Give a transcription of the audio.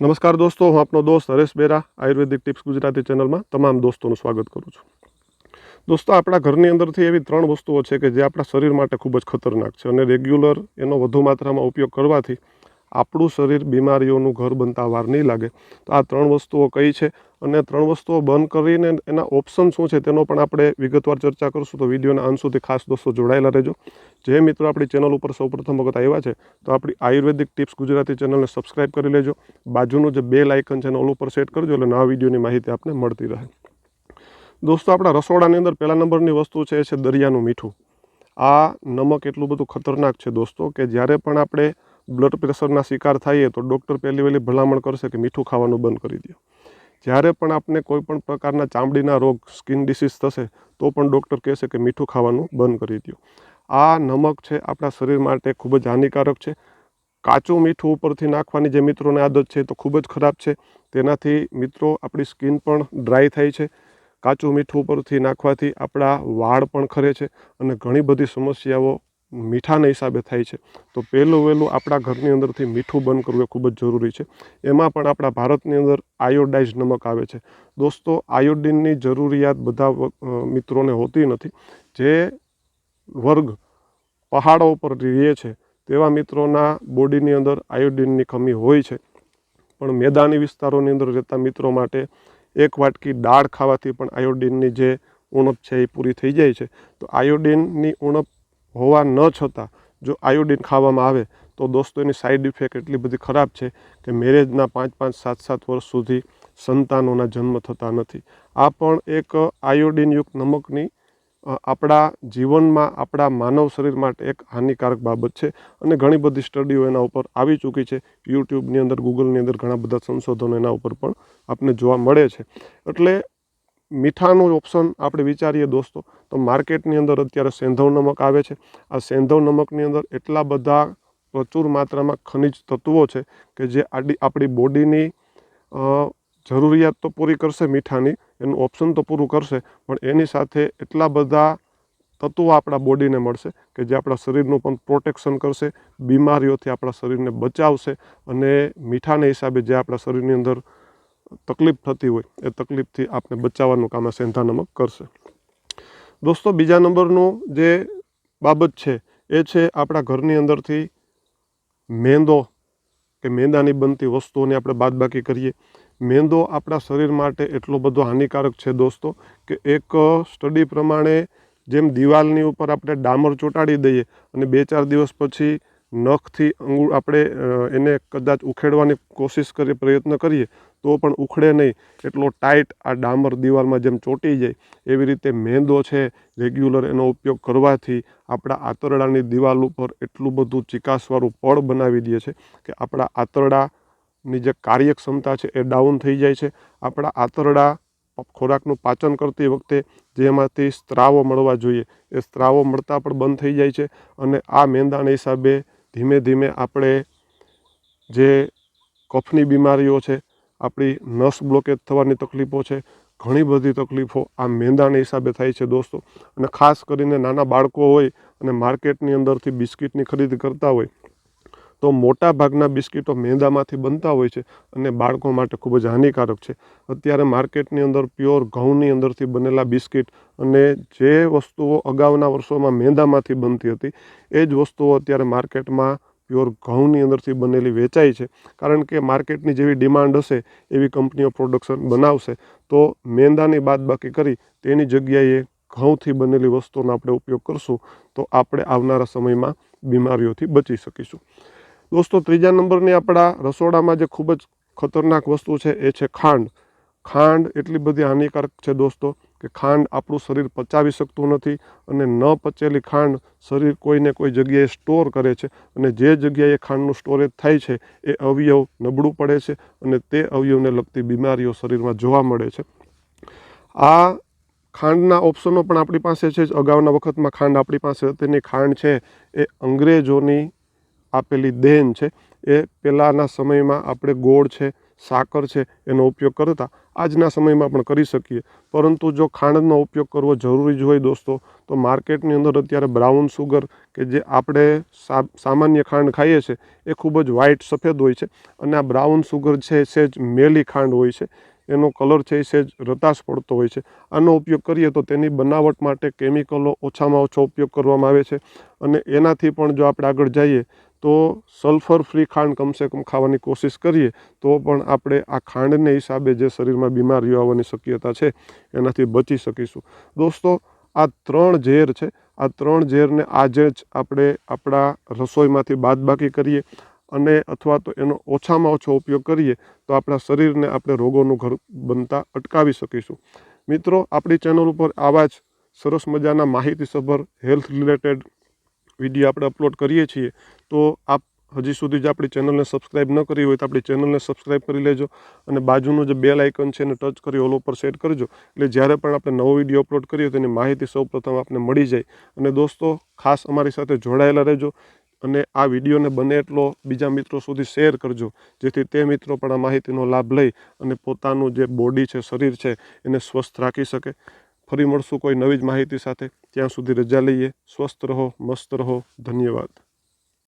નમસ્કાર દોસ્તો, હું આપનો દોસ્ત હરેશ બેરા, આયુર્વેદિક ટિપ્સ ગુજરાતી ચેનલમાં તમામ દોસ્તોનું સ્વાગત કરું છું. દોસ્તો, આપણા ઘરની અંદરથી એવી ત્રણ વસ્તુઓ છે કે જે આપણા શરીર માટે ખૂબ જ ખતરનાક છે અને રેગ્યુલર એનો વધુ માત્રામાં ઉપયોગ કરવાથી આપણું શરીર બીમારીઓનું ઘર બનતા વાર નહીં લાગે. તો આ ત્રણ વસ્તુઓ કઈ છે અને ત્રણ વસ્તુઓ બંધ કરીને એના ઓપ્શન શું છે તેનો પણ આપણે વિગતવાર ચર્ચા કરશું. તો વિડીયોના અંત સુધી ખાસ દોસ્તો જોડાયેલા રહેજો. જે મિત્રો આપણી ચેનલ ઉપર સૌપ્રથમ વખત આવ્યા છે, તો આપણી આયુર્વેદિક ટિપ્સ ગુજરાતી ચેનલને સબસ્ક્રાઇબ કરી લેજો. બાજુનું જે બે આઇકન છે એને ઓલ ઉપર સેટ કરજો એટલે નવા વિડીયોની માહિતી આપને મળતી રહે. દોસ્તો આપણા રસોડાની અંદર પહેલા નંબરની વસ્તુ છે એ છે દરિયાનું મીઠું. આ નમક એટલું બધું ખતરનાક છે દોસ્તો કે જ્યારે પણ આપણે બ્લડ પ્રેશરના શિકાર થઈએ તો ડૉક્ટર પહેલી વહેલી ભલામણ કરશે કે મીઠું ખાવાનું બંધ કરી દો. જ્યારે પણ આપને કોઈ પણ પ્રકારના ચામડીના રોગ સ્કિન ડિસીઝ થશે, તો પણ ડૉક્ટર કહેશે કે મીઠું ખાવાનું બંધ કરી દો. આ નમક છે આપણા શરીર માટે ખૂબ જ હાનિકારક છે. કાચું મીઠું ઉપરથી નાખવાની જે મિત્રોને આદત છે તો ખૂબ જ ખરાબ છે. તેનાથી મિત્રો આપણી સ્કિન પણ ડ્રાય થાય છે. કાચું મીઠું ઉપરથી નાખવાથી આપણા વાળ પણ ખરે છે અને ઘણી બધી સમસ્યાઓ મીઠાના હિસાબે થાય છે. તો પહેલું વહેલું આપણા ઘરની અંદરથી મીઠું બંધ કરવું એ ખૂબ જ જરૂરી છે. એમાં પણ આપણા ભારતની અંદર આયોડાઇઝ નમક આવે છે. દોસ્તો, આયોડિનની જરૂરિયાત બધા મિત્રોને હોતી નથી. જે વર્ગ પહાડો ઉપર રહે છે તેવા મિત્રોના બોડીની અંદર આયોડિનની કમી હોય છે. પણ મેદાની વિસ્તારોની અંદર રહેતા મિત્રો માટે એક વાટકી દાળ ખાવાથી પણ આયોડિનની જે ઉણપ છે એ પૂરી થઈ જાય છે. તો આયોડિનની ઉણપ હોવા ન છતાં જો આયોડિન ખાવામાં આવે તો દોસ્તો, એની સાઈડ ઇફેક્ટ એટલી બધી ખરાબ છે કે મેરેજના પાંચ પાંચ, સાત સાત વર્ષ સુધી સંતાનોના જન્મ થતા નથી. આ પણ એક આયોડિનયુક્ત નમકની આપણા જીવનમાં આપણા માનવ શરીર માટે એક હાનિકારક બાબત છે અને ઘણી બધી સ્ટડીઓ એના ઉપર આવી ચૂકી છે. યુટ્યુબની અંદર, ગૂગલની અંદર ઘણા બધા સંશોધનો એના ઉપર પણ આપને જોવા મળે છે. એટલે મીઠાનું ઓપ્શન આપણે વિચારીએ દોસ્તો, તો માર્કેટની અંદર અત્યારે સેંધવ નમક આવે છે. આ સેંધવ નમકની અંદર એટલા બધા પ્રચુર માત્રામાં ખનિજ તત્વો છે કે જે આડી, આપણી બોડીની જરૂરિયાત તો પૂરી કરશે મીઠાની, એનું ઓપ્શન તો પૂરું કરશે, પણ એની સાથે એટલા બધા તત્વો આપણા બોડીને મળશે કે જે આપણા શરીરનું પણ પ્રોટેક્શન કરશે, બીમારીઓથી આપણા શરીરને બચાવશે અને મીઠાને હિસાબે જે આપણા શરીરની અંદર તકલીફ થતી હોય એ તકલીફથી આપણે બચાવવાનું કામ આ સેંધા નમક કરશે. દોસ્તો, બીજા નંબરનું જે બાબત છે એ છે આપણા ઘરની અંદરથી મેંદો, કે મેંદાની બનતી વસ્તુઓની આપણે બાદબાકી કરીએ. મેંદો આપણા શરીર માટે એટલો બધો હાનિકારક છે દોસ્તો, કે એક સ્ટડી પ્રમાણે જેમ દિવાલની ઉપર આપણે ડામર ચોંટાડી દઈએ અને બે ચાર દિવસ પછી નખથી અંગૂળ આપણે એને કદાચ ઉખેડવાની કોશિશ કરીએ પ્રયત્ન કરીએ, તો પણ ઉખડે નહીં. એટલો ટાઈટ આ ડામર દિવાલમાં જેમ ચોંટી જાય, એવી રીતે મેંદો છે રેગ્યુલર એનો ઉપયોગ કરવાથી આપણા આંતરડાની દિવાલ ઉપર એટલું બધું ચિકાસવાળું પળ બનાવી દે છે કે આપણા આંતરડાની જે કાર્યક્ષમતા છે એ ડાઉન થઈ જાય છે. આપણા આંતરડા ખોરાકનું પાચન કરતી વખતે જેમાંથી સ્ત્રાવો મળવા જોઈએ. એ સ્ત્રાવો મળતા પણ બંધ થઈ જાય છે અને આ મેંદાના હિસાબે ધીમે ધીમે આપણે જે કફની બીમારીઓ છે, આપણી નસ બ્લોકેજ થવાની તકલીફો છે, ઘણી બધી તકલીફો આ મેંદાના હિસાબે થાય છે દોસ્તો. અને ખાસ કરીને નાના બાળકો હોય અને માર્કેટની અંદરથી બિસ્કિટની ખરીદી કરતા હોય તો મોટા ભાગના બિસ્કિટો મેંદામાંથી બનતા હોય છે અને બાળકો માટે ખૂબ જ હાનિકારક છે. અત્યારે માર્કેટની અંદર પ્યોર ઘઉંની અંદરથી બનેલા બિસ્કિટ અને જે વસ્તુઓ અગાઉના વર્ષોમાં મેંદામાંથી બનતી હતી, એ જ વસ્તુઓ અત્યારે માર્કેટમાં પ્યોર ઘઉંની અંદરથી બનેલી વેચાય છે. કારણ કે માર્કેટની જેવી ડિમાન્ડ હશે, એવી કંપનીઓ પ્રોડક્શન બનાવશે, તો મેંદાની બાદબાકી કરી તેની જગ્યાએ ઘઉંથી બનેલી વસ્તુઓનો આપણે ઉપયોગ કરશું, તો આપણે આવનારા સમયમાં બીમારીઓથી બચી શકીશું. દોસ્તો, ત્રીજા નંબરની આપણા રસોડામાં જે ખૂબ જ ખતરનાક વસ્તુ છે, એ છે ખાંડ. ખાંડ એટલી બધી હાનિકારક છે દોસ્તો કે ખાંડ આપણું શરીર પચાવી શકતું નથી અને ન પચેલી ખાંડ શરીર કોઈને કોઈ જગ્યાએ સ્ટોર કરે છે અને જે જગ્યાએ ખાંડનું સ્ટોરેજ થાય છે, એ અવયવ નબળું પડે છે અને તે અવયવને લગતી બીમારીઓ શરીરમાં જોવા મળે છે. આ ખાંડના ઓપ્શનો પણ આપણી પાસે છે જ. અગાઉના વખતમાં ખાંડ આપણી પાસે હતી ખાંડ છે એ અંગ્રેજોની આપેલી દેન છે, એ પહેલાંના સમયમાં આપણે ગોળ છે, સાકર છે, એનો ઉપયોગ કરતા આજના સમયમાં પણ કરી શકીએ. પરંતુ જો ખાંડનો ઉપયોગ કરવો જરૂરી જ હોય દોસ્તો, તો માર્કેટની અંદર અત્યારે બ્રાઉન સુગર કે જે આપણે સામાન્ય ખાંડ ખાઈએ છીએ એ ખૂબ જ વ્હાઇટ સફેદ હોય છે અને આ બ્રાઉન સુગર છે સહેજ મેલી ખાંડ હોય છે. એનો કલર છે એ સહેજ રતાશ પડતો હોય છે. આનો ઉપયોગ કરીએ તો તેની બનાવટ માટે કેમિકલો ઓછામાં ઓછો ઉપયોગ કરવામાં આવે છે અને એનાથી પણ જો આપણે આગળ જઈએ તો સલ્ફર ફ્રી ખાંડ કમસે કમ ખાવાની કોશિશ કરીએ તો પણ આપણે આ ખાંડને હિસાબે જે શરીરમાં બીમારીઓ આવવાની શક્યતા છે, એનાથી બચી શકીશું. દોસ્તો, આ ત્રણ ઝેર છે. આ ત્રણ ઝેરને આજે જ આપણે આપણા રસોઈમાંથી બાદબાકી કરીએ અને અથવા તો એનો ઓછામાં ઓછો ઉપયોગ કરીએ તો આપણા શરીરને આપણે રોગોનું ઘર બનતા અટકાવી શકીશું. મિત્રો, આપણી ચેનલ ઉપર આવા જ સરસ મજાના માહિતીસભર હેલ્થ રિલેટેડ વીડિયો આપણે અપલોડ કરીએ છીએ, તો આપ હજી સુધી જો આપણી ચેનલને સબસ્ક્રાઈબ ન કરી હોય તો આપણી ચેનલને સબસ્ક્રાઈબ કરી લેજો અને બાજુનું જે બેલ આઇકન છે એને ટચ કરી ઓલ ઉપર સેટ કરજો. એટલે જ્યારે પણ આપણે નવો વીડિયો અપલોડ કરીએ તેની માહિતી સૌપ્રથમ આપને મળી જાય. અને દોસ્તો, ખાસ અમારી સાથે જોડાયેલા રહેજો અને આ વિડીયોને બને એટલો બીજા મિત્રો સુધી શેર કરજો, જેથી તે મિત્રો પણ આ માહિતીનો લાભ લઈ અને પોતાનું જે બોડી છે, શરીર છે, એને સ્વસ્થ રાખી શકે. ફરી મળશું કોઈ નવી જ માહિતી સાથે. ત્યાં સુધી રજા લઈએ. સ્વસ્થ રહો મસ્ત રહો. ધન્યવાદ.